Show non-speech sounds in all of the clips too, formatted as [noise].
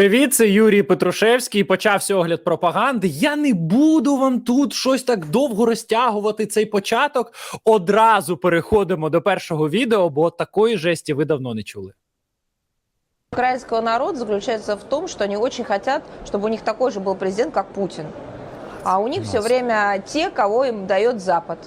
Привіт, це Юрій Петрушевський. Почався огляд пропаганди. Я не буду вам тут щось так довго розтягувати цей початок. Одразу переходимо до першого відео, бо такої жесті ви давно не чули. украинского народа заключается в том, что они очень хотят, чтобы у них такой же был президент, как Путин. А у них все время те, кого им дает Запад.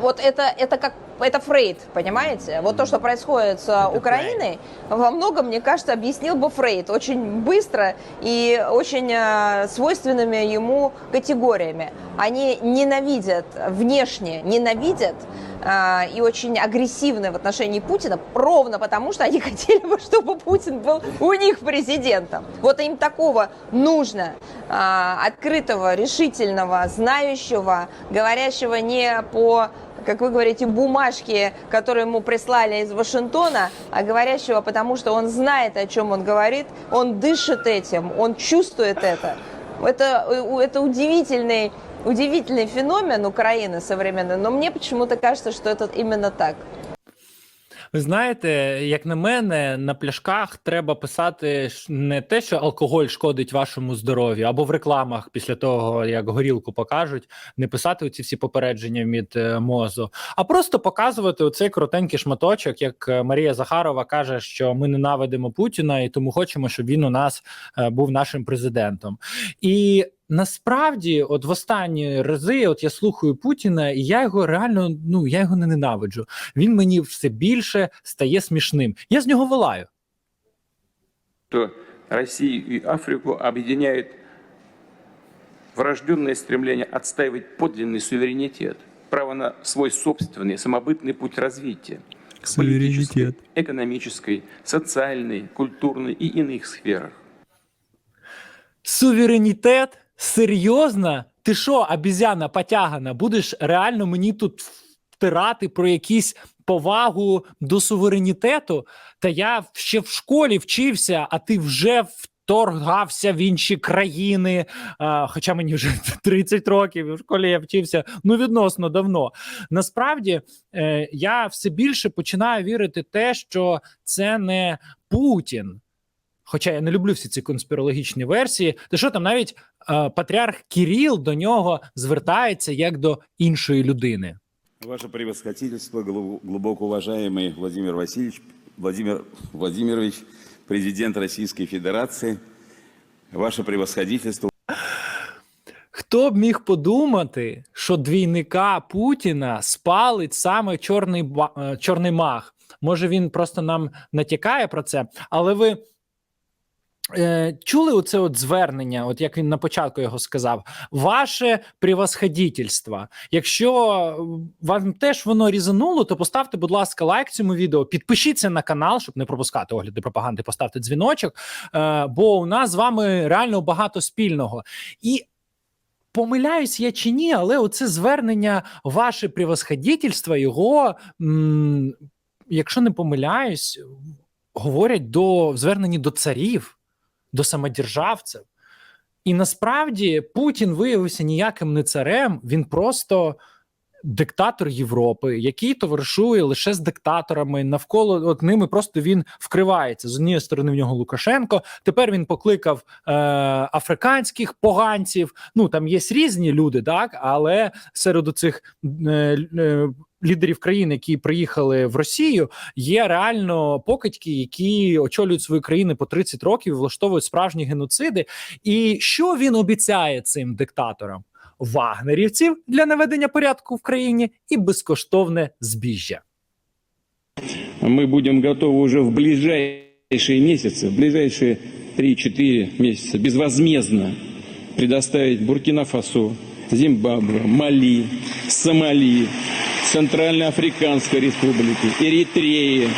Вот это, это как это Фрейд, понимаете? Вот то, что происходит с Украиной, во многом, мне кажется, объяснил бы Фрейд очень быстро и очень э, свойственными ему категориями. Они ненавидят, внешне ненавидят э, и очень агрессивны в отношении Путина, ровно потому, что они [laughs] хотели бы, чтобы Путин был у них президентом. Вот им такого нужно, э, открытого, решительного, знающего, говорящего не по как вы говорите, бумажки, которые ему прислали из Вашингтона, а говорящего, потому что он знает, о чем он говорит, он дышит этим, он чувствует это. Это, э, это удивительный, удивительный феномен Украины современной, но мне почему-то кажется, что это именно так. Ви знаєте, як на мене, на пляшках треба писати не те, що алкоголь шкодить вашому здоров'ю, або в рекламах після того, як горілку покажуть, не писати оці всі попередження від е, мозу, а просто показувати оцей коротенький шматочок, як е, Марія Захарова каже, що ми ненавидимо Путіна і тому хочемо, щоб він у нас е, був нашим президентом. І насправді, от в останні рази, от я слухаю Путіна, і я його реально ну я його не ненавиджу. Він мені все більше стає смішним. Я з нього волаю. что Россию и Африку объединяет врожденное стремление отстаивать подлинный суверенитет, право на свой собственный самобытный путь развития. в политической, экономической, социальной, культурной и иных сферах. Суверенітет? Серйозно? Ти що, обізяна потягана, будеш реально мені тут втирати про якісь повагу до суверенітету? Та я ще в школі вчився, а ти вже вторгався в інші країни. А, хоча мені вже [laughs] 30 років, в школі я вчився ну відносно давно. Насправді е, я все більше починаю вірити те, що це не Путін. Хоча я не люблю всі ці конспірологічні версії, то що там навіть е, патріарх Кіріл до нього звертається як до іншої людини. Ваше превосходительство, глубоко уважаемый Владимир Васильевич, Владимир Владимирович, президент Российской Федерации, Ваше превосходительство, Хто б міг подумати, що двійника Путіна спалить саме чорний е, чорний маг? Може він просто нам натякає про це, але ви. Е, чули оце от звернення, от як він на початку його сказав, ваше превосходительство. Якщо вам теж воно різануло, то поставте, будь ласка, лайк цьому відео, підпишіться на канал, щоб не пропускати огляди пропаганди, поставте дзвіночок. Е, бо у нас з вами реально багато спільного. І помиляюсь я чи ні, але оце звернення, ваше превосходительство, його, якщо не помиляюсь, говорять до зверненні до царів, до самодержавців. І насправді Путін виявився ніяким не царем, він просто диктатор Європи, який товаришує лише з диктаторами. Навколо от ними просто він вкривається. З однієї сторони в нього Лукашенко. Тепер він покликав е, африканських поганців. Ну там є різні люди, так але серед цих е, е, лідерів країн, які приїхали в Росію, є реально покидьки, які очолюють свої країни по 30 років, влаштовують справжні геноциди. І що він обіцяє цим диктаторам? Вагнерівців для наведення порядку в країні і безкоштовне збіжжя. мы будем готовы уже в ближайшие месяцы, в ближайшие 3-4 месяца безвозмездно предоставить Буркина-Фасо, Зимбабве, Мали, Сомали, Центральноафриканской Республики, Эритреи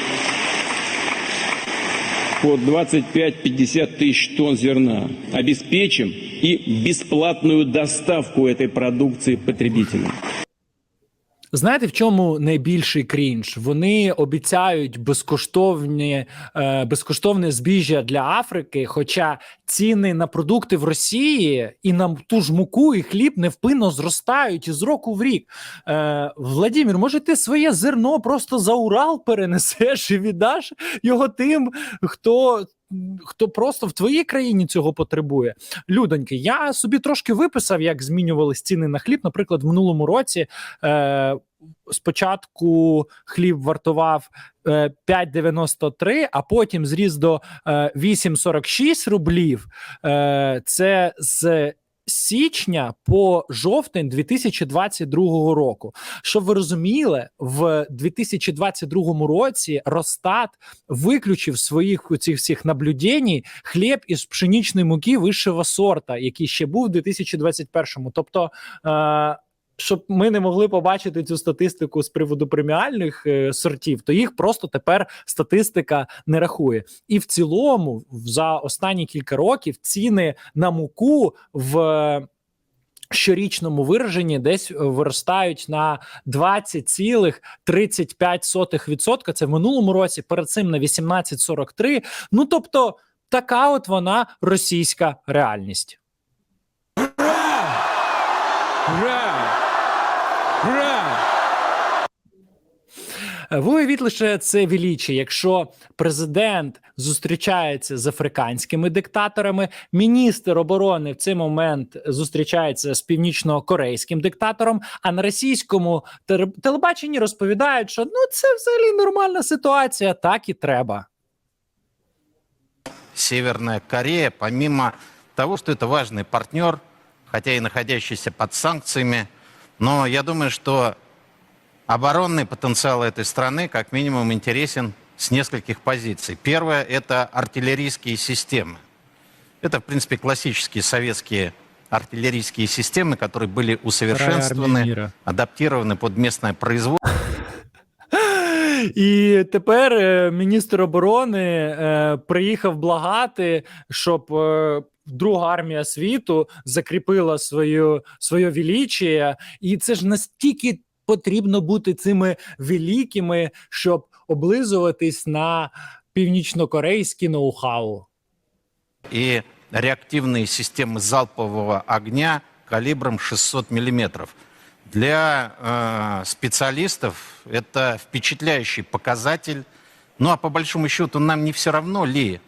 по 25-50 тысяч тонн зерна. Обеспечим и бесплатную доставку этой продукции потребителям. Знаєте, в чому найбільший крінж? Вони обіцяють безкоштовні, е, безкоштовне збіжжя для Африки. Хоча ціни на продукти в Росії і на ту ж муку і хліб невпинно зростають із року в рік. Е, Владимир, може, ти своє зерно просто за Урал перенесеш і віддаш його тим, хто хто просто в твоїй країні цього потребує. Людоньки, я собі трошки виписав, як змінювались ціни на хліб. Наприклад, в минулому році е, спочатку хліб вартував е, 5,93, а потім зріс до е, 8,46 рублів. Е, це з січня по жовтень 2022 року. Щоб ви розуміли, в 2022 році Ростат виключив своїх у цих всіх наблюдень хліб із пшенічної муки вищого сорта, який ще був у 2021. Тобто. Е- щоб ми не могли побачити цю статистику з приводу преміальних е, сортів, то їх просто тепер статистика не рахує. І в цілому, за останні кілька років, ціни на муку в е, щорічному вираженні десь е, виростають на 20,35%. Це в минулому році, перед цим на 18,43%. Ну тобто, така от вона російська реальність. Е, Ви уявіть лише це величі, якщо президент зустрічається з африканськими диктаторами, міністр оборони в цей момент зустрічається з північно-корейським диктатором, а на російському телебаченні розповідають, що ну це взагалі нормальна ситуація, так і треба. Северная Корея, помимо того, что это важный партнер, хотя и находящийся под санкциями, но я думаю, что оборонный потенциал этой страны как минимум интересен с нескольких позиций. Первое – это артиллерийские системы. Это, в принципе, классические советские артиллерийские системы, которые были усовершенствованы, адаптированы под местное производство. І тепер е, міністр оборони е, приїхав благати, щоб е, друга армія світу закріпила свою своє величіє. І це ж настільки потрібно бути цими великими, щоб облизуватись на північно-корейські ноу-хау. и реактивные системы залпового огня калибром 600 миллиметров. Для э, специалистов это впечатляющий показатель. Ну а по большому счету нам не все равно ли,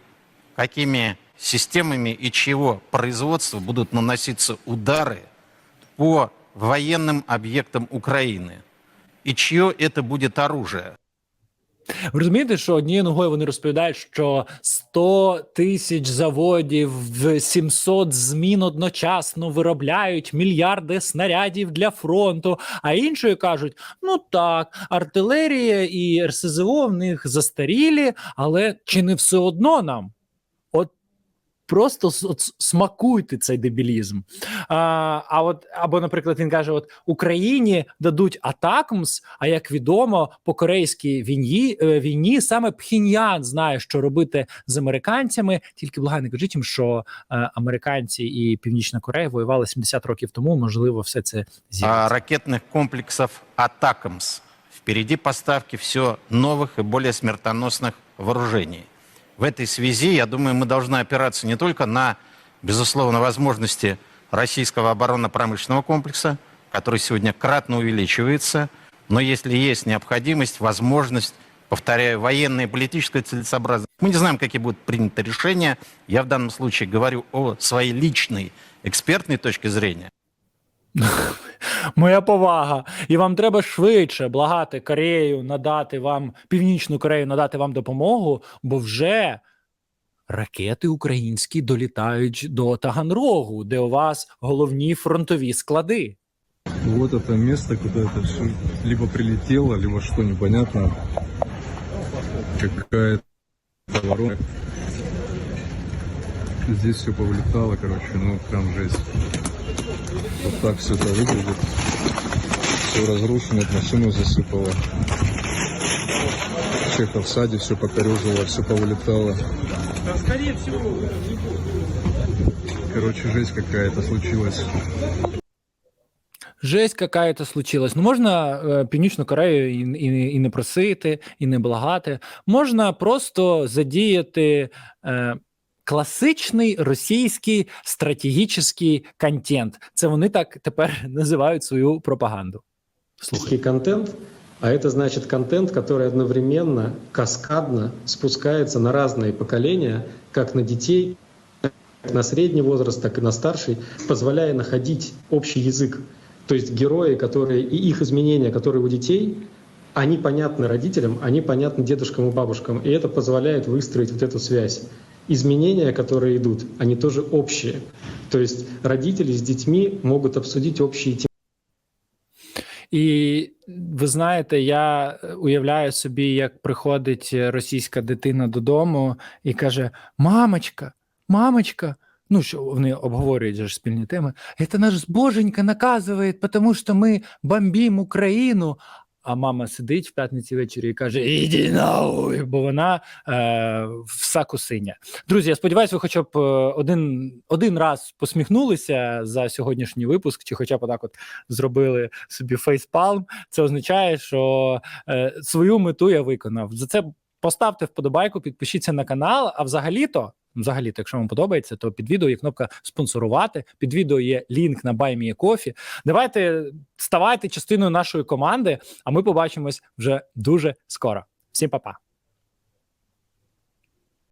какими системами и чего производства будут наноситься удары по военным объектам Украины. И чье это будет оружие. Ви розумієте, що однією ногою вони розповідають, що 100 тисяч заводів в 700 змін одночасно виробляють мільярди снарядів для фронту. А іншою кажуть: ну так, артилерія і РСЗО в них застарілі, але чи не все одно нам? От просто с- от с- смакуйте цей дебілізм. А, а от або, наприклад, він каже: от Україні дадуть Атакмс, а як відомо, по корейській війні, е, війні саме Пхіньян знає, що робити з американцями. Тільки благай не кажіть їм, що е, американці і Північна Корея воювали 70 років тому. Можливо, все це а, з'явиться. ракетных комплексов «Атакамс». Впереди поставки все новых и более смертоносных вооружений. В этой связи, я думаю, мы должны опираться не только на, безусловно, возможности российского оборонно-промышленного комплекса, который сегодня кратно увеличивается, но если есть необходимость, возможность, повторяю, военная и политическая целесообразность. Мы не знаем, какие будут приняты решения. Я в данном случае говорю о своей личной экспертной точке зрения. [laughs] Моя повага, і вам треба швидше благати Корею надати вам північну Корею надати вам допомогу, бо вже ракети українські долітають до Таганрогу, де у вас головні фронтові склади. Вот это место, куда это все либо прилетело, либо что непонятно. Какая-то ворона. Здесь все повлетало, короче, ну прям жесть. Вот так все это выглядит. Все разрушено, машину засыпало. Чеха в саде все покорежило, все повылетало. Короче, жесть какая-то случилась. Жесть какая-то случилась. Ну можна е, Північну Корею і, і, і не просити, і не благати. Можна просто задіяти е, класичний російський стратегічний контент. Це вони так тепер [laughs] називають свою пропаганду. Слухай. Слухай. контент, А это значит контент, который одновременно, каскадно спускается на разные поколения, как на детей, как на средний возраст, так и на старший, позволяя находить общий язык. То есть герои, которые и их изменения, которые у детей, они понятны родителям, они понятны дедушкам и бабушкам, и это позволяет выстроить вот эту связь. Изменения, которые идут, они тоже общие. То есть родители с детьми могут обсудить общие темы. І ви знаєте, я уявляю собі, як приходить російська дитина додому і каже: Мамочка, мамочка. Ну, що вони обговорюють же ж спільні теми. Це наш боженька наказує, тому що ми бомбимо Україну. А мама сидить в п'ятниці ввечері і каже: Іди нахуй, бо вона е, вса кусиня. Друзі, я сподіваюся, ви хоча б е, один, один раз посміхнулися за сьогоднішній випуск, чи хоча б отак от зробили собі фейспалм. Це означає, що е, свою мету я виконав. За це поставте вподобайку, підпишіться на канал. А взагалі-то, взагалі-то, якщо вам подобається, то під відео є кнопка спонсорувати. Під відео є лінк на BuyMeACoffee. Давайте ставайте частиною нашої команди, а ми побачимось вже дуже скоро. Всім па-па.